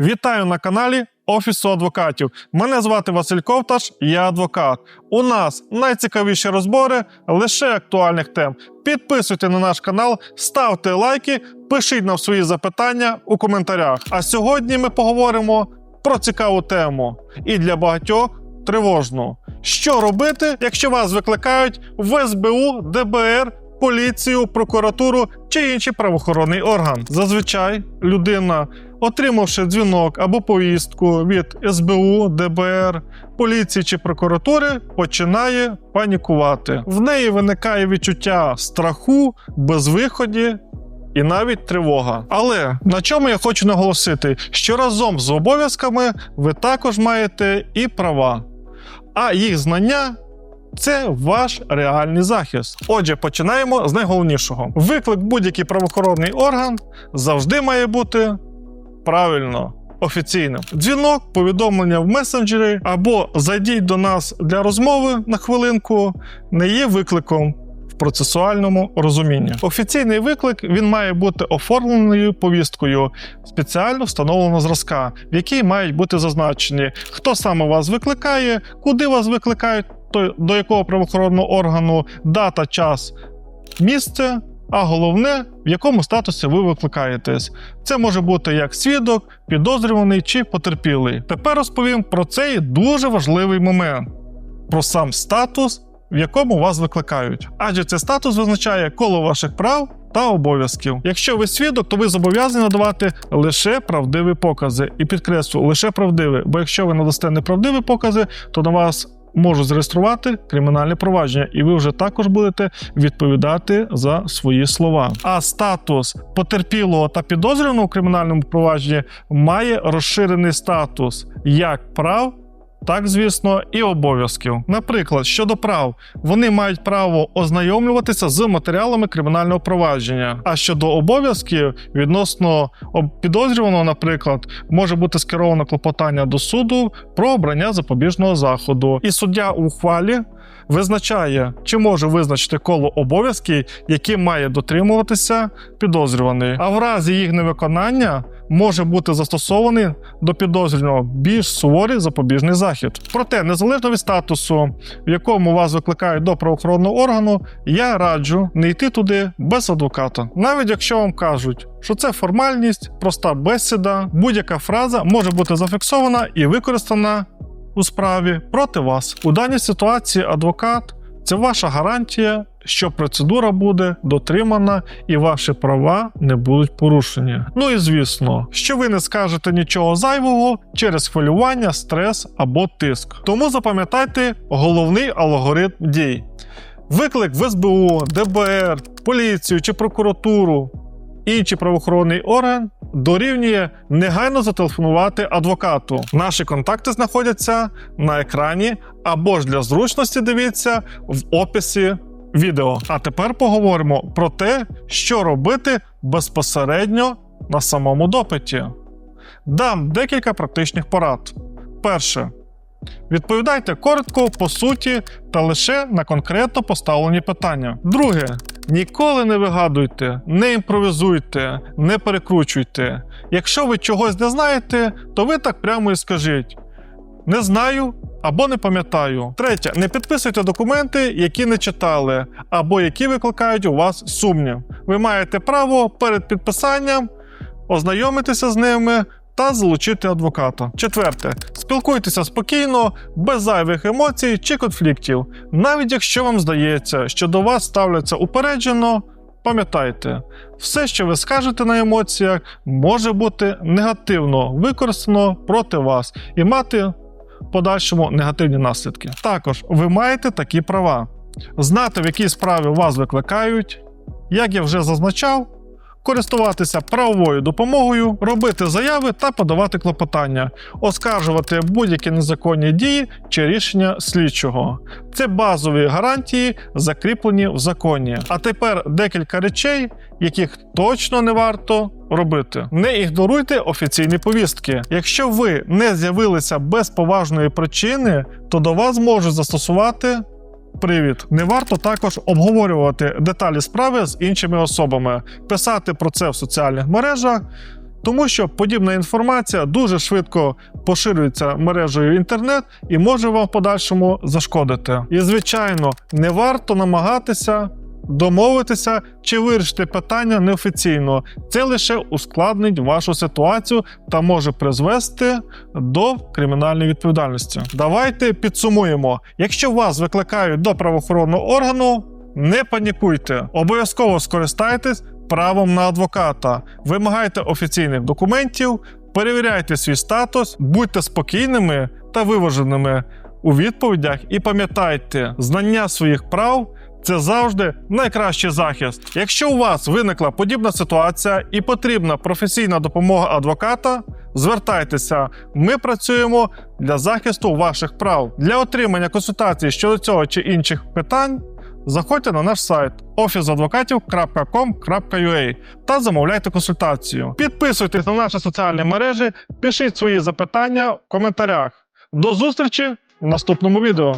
Вітаю на каналі Офісу адвокатів. Мене звати Василь Ковташ, я адвокат. У нас найцікавіші розбори лише актуальних тем. Підписуйте на наш канал, ставте лайки, пишіть нам свої запитання у коментарях. А сьогодні ми поговоримо про цікаву тему і для багатьох тривожну. Що робити, якщо вас викликають в СБУ, ДБР, поліцію, прокуратуру чи інший правоохоронний орган? Зазвичай людина отримавши дзвінок або повістку від СБУ, ДБР, поліції чи прокуратури, починає панікувати. В неї виникає відчуття страху, безвиході. І навіть тривога. Але на чому я хочу наголосити, що разом з обов'язками ви також маєте і права, а їх знання це ваш реальний захист. Отже, починаємо з найголовнішого: виклик будь-який правоохоронний орган завжди має бути правильно. Офіційним дзвінок, повідомлення в месенджері або зайдіть до нас для розмови на хвилинку не є викликом в процесуальному розумінні. Офіційний виклик він має бути оформленою повісткою спеціально встановленого зразка, в якій мають бути зазначені, хто саме вас викликає, куди вас викликають, то до якого правоохоронного органу, дата, час, місце. А головне, в якому статусі ви викликаєтесь. Це може бути як свідок, підозрюваний чи потерпілий. Тепер розповім про цей дуже важливий момент: про сам статус, в якому вас викликають. Адже цей статус визначає коло ваших прав та обов'язків. Якщо ви свідок, то ви зобов'язані надавати лише правдиві покази. І підкреслю, лише правдиві, бо якщо ви надасте неправдиві покази, то на вас можуть зареєструвати кримінальне провадження, і ви вже також будете відповідати за свої слова. А статус потерпілого та підозрюваного у кримінальному провадженні має розширений статус як прав. Так, звісно, і обов'язків. Наприклад, щодо прав, вони мають право ознайомлюватися з матеріалами кримінального провадження. А щодо обов'язків відносно підозрюваного, наприклад, може бути скеровано клопотання до суду про обрання запобіжного заходу. І суддя у ухвалі визначає, чи може визначити коло обов'язків, які має дотримуватися підозрюваний. А в разі їх невиконання може бути застосований до підозрюваного більш суворий запобіжний захід. Проте, незалежно від статусу, в якому вас викликають до правоохоронного органу, я раджу не йти туди без адвоката. Навіть якщо вам кажуть, що це формальність, проста бесіда, будь-яка фраза може бути зафіксована і використана у справі проти вас. У даній ситуації адвокат це ваша гарантія, що процедура буде дотримана і ваші права не будуть порушені. Ну і звісно, що ви не скажете нічого зайвого через хвилювання, стрес або тиск. Тому запам'ятайте головний алгоритм дій. Виклик в СБУ, ДБР, поліцію чи прокуратуру, інший правоохоронний орган дорівнює негайно зателефонувати адвокату. Наші контакти знаходяться на екрані або ж для зручності дивіться в описі відео. А тепер поговоримо про те, що робити безпосередньо на самому допиті. Дам декілька практичних порад. Перше. Відповідайте коротко, по суті та лише на конкретно поставлені питання. Друге. Ніколи не вигадуйте, не імпровізуйте, не перекручуйте. Якщо ви чогось не знаєте, то ви так прямо і скажіть: не знаю або не пам'ятаю. Третє, не підписуйте документи, які не читали, або які викликають у вас сумнів. Ви маєте право перед підписанням ознайомитися з ними. Та залучити адвоката. Четверте, спілкуйтеся спокійно, без зайвих емоцій чи конфліктів. Навіть якщо вам здається, що до вас ставляться упереджено, пам'ятайте, все, що ви скажете на емоціях, може бути негативно використано проти вас і мати подальшому негативні наслідки. Також ви маєте такі права: знати, в якій справі вас викликають, як я вже зазначав користуватися правовою допомогою, робити заяви та подавати клопотання, оскаржувати будь-які незаконні дії чи рішення слідчого. Це базові гарантії, закріплені в законі. А тепер декілька речей, яких точно не варто. Робити не ігноруйте офіційні повістки. Якщо ви не з'явилися без поважної причини, то до вас можуть застосувати Привід. Не варто також обговорювати деталі справи з іншими особами, писати про це в соціальних мережах, тому що подібна інформація дуже швидко поширюється мережею інтернет і може вам в подальшому зашкодити. І звичайно, не варто намагатися. Домовитися чи вирішити питання неофіційно. Це лише ускладнить вашу ситуацію та може призвести до кримінальної відповідальності. Давайте підсумуємо: якщо вас викликають до правоохоронного органу, не панікуйте, обов'язково скористайтесь правом на адвоката, вимагайте офіційних документів, перевіряйте свій статус, будьте спокійними та виваженими у відповідях і пам'ятайте, знання своїх прав. Це завжди найкращий захист. Якщо у вас виникла подібна ситуація і потрібна професійна допомога адвоката, звертайтеся. Ми працюємо для захисту ваших прав. Для отримання консультацій щодо цього чи інших питань. Заходьте на наш сайт officeadvokatів.com.ua та замовляйте консультацію. Підписуйтесь на наші соціальні мережі, пишіть свої запитання в коментарях. До зустрічі в наступному відео.